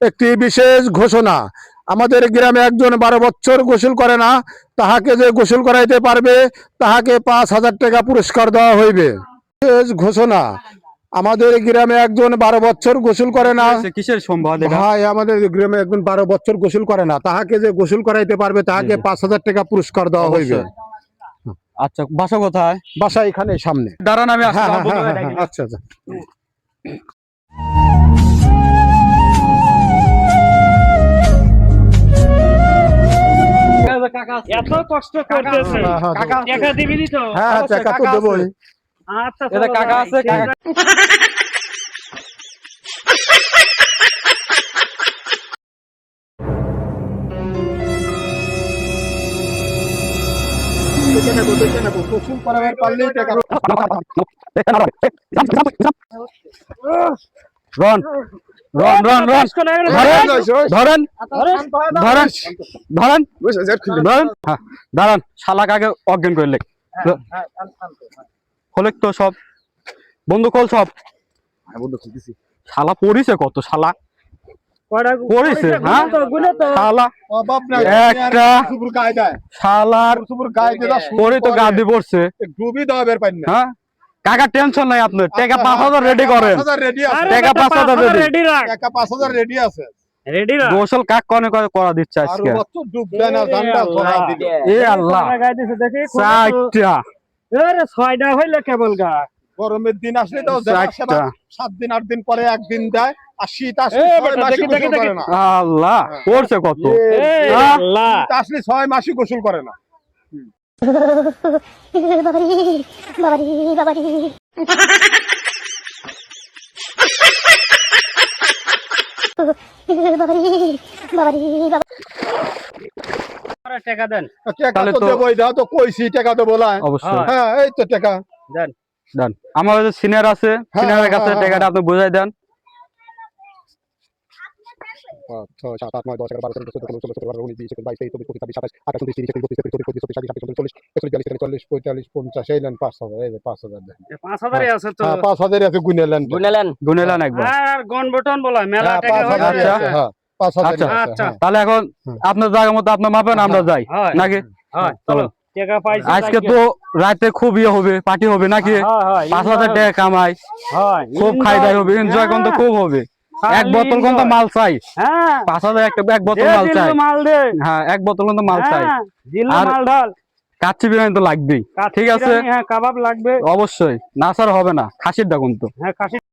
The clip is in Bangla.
একটি বিশেষ ঘোষণা। আমাদের গ্রামে একজন বারো বছর গোসল করে না তাহাকে যে গোসল করাইতে পারবে তাহাকে পাঁচ হাজার টাকা পুরস্কার দেওয়া হইবে। বিশেষ ঘোষণা আমাদের গ্রামে একজন বারো বছর গোসল করে না কিসের- সম্ভব ভাই আমাদের গ্রামে একজন বারো বছর গোসল করে না তাহাকে যে গোসল করাইতে পারবে তাহাকে। পাঁচ হাজার টাকা পুরস্কার দেওয়া হইবে। আচ্ছা বাসা কোথায়? বাসা এখানে সামনে। দাঁড়ান আমি হ্যাঁ হ্যাঁ, হ্যাঁ, আচ্ছা আচ্ছা। এত কষ্ট করতেছে। হ্যাঁ, হ্যাঁ, কাকা টাকা দিবি তো? হ্যাঁ হ্যাঁ টাকা তো কাকা আচ্ছা এটা কাকা আছে, কাকা- গোসল করাবার পারলেই টাকা রন রন রন রন। কষ্ট লাগে না? ধরেন ধরেন ধরেন ধরেন ধরেন হ্যাঁ দাঁড়ান শালাক আগে অজ্ঞান করলে খোলেক তো সব। বন্ধু খোল সব। শালা পড়িছে কত শালা? গু- হ্যাঁ? তো, গুনে তো। শালা। একটা সুপুর গায়ে দেয়। শালার সুপুর গায়ে দিয়ে পরে তো গাদি পড়ছে। ডুবি দেওয়া বের পাই না হ্যাঁ? কাকা টেনশন নাই আপনার। টাকা পাঁচ হাজার রেডি করেন। রেডি টাকা হাজার রেডি আছে। রাখ। গোসল কাক কনে করে করা দিচ্ছে আর আজকে? ডুব দেয় না ধানটা ধরা দিল। এ আল্লাহ। কয়টা গায়ে দিছে দেখি, খুলে তো। চারটা। আরে ছয়টা হইলে কেবল গা। গরমের দিন আসলে তো সাত দিন আট দিন পরে একদিন দেয় আর শীত আসলে আল্লাহ পড়ছে কত? এই হ্যাঁ? আল্লাহ। শীত আসলে ছয় মাসই গোসল করে না। বাবারি বাবারি বাবারি বাবারি বাবারি বাবারি টাকা দেন টাকা তো তো- দেবো তো কইছি টাকা দেবো না অবশ্যই। হ্যাঁ এই তো টাকা। দেন। দেন। আমার সিনিয়র আছে সিনিয়রের কাছে হ্যাঁ, হ্যাঁ, টাকাটা আপনি বুঝাই দেন। পাঁচ, ছয়, সাত, আট, নয়, দশ, এগারো, বারো, তেরো, চৌদ্দ, পনেরো, ষোলো, সতেরো, আঠারো, উনিশ, বিশ, একুশ, বাইশ, তেইশ, চব্বিশ, পঁচিশ, ছাব্বিশ, সাতাশ, আঠাশ, উনত্রিশ, তিরিশ, একত্রিশ, বত্রিশ, তেত্রিশ, চৌত্রিশ, পঁয়ত্রিশ, ছত্রিশ, সাঁইত্রিশ, আটত্রিশ, একচল্লিশ, বিয়াল্লিশ, তেতাল্লিশ, পঁয়তাল্লিশ, পঞ্চাশ, এই নেন পাঁচ হাজার, এই পাঁচ হাজার পাঁচ হাজারই আছে তো হ্যাঁ, পাঁচ হাজারই আছে গুনে নেন তো। গুনে নেন একবার আর গন বটন বলা মেলা হ্যাঁ, টাকা পাঁচ হয়ে হাজারই আচ্ছা। আছে, হ্যাঁ, পাঁচ হাজারই আচ্ছা। আছে, আচ্ছা। হ্যাঁ। তাহলে এখন আপনার জায়গা মতো আপনি মাপেন আমরা যাই নাকি হয় চলো আজকে তো রাতে খুব ইয়ে হবে পার্টি হবে নাকি হ্যাঁ, হ্যাঁ, পাঁচ হাজার টাকা কামাই খুব খাই দাই হবে এনজয় করতে হ্যাঁ। খুব হবে এক বোতল কিন্তু মাল চাই। হ্যাঁ। পাঁচ হাজার এক বোতল মাল চাই। মাল দে। হ্যাঁ এক বোতল কিন্তু মাল চাই। হ্যাঁ, আর- মাল ঢাল। কাচ্চি বিরিয়ানি তো লাগবেই। ঠিক আছে? হ্যাঁ কাবাব লাগবে। অবশ্যই। না স্যার হবে না। খাসির ডাকুন তো। হ্যাঁ খাসি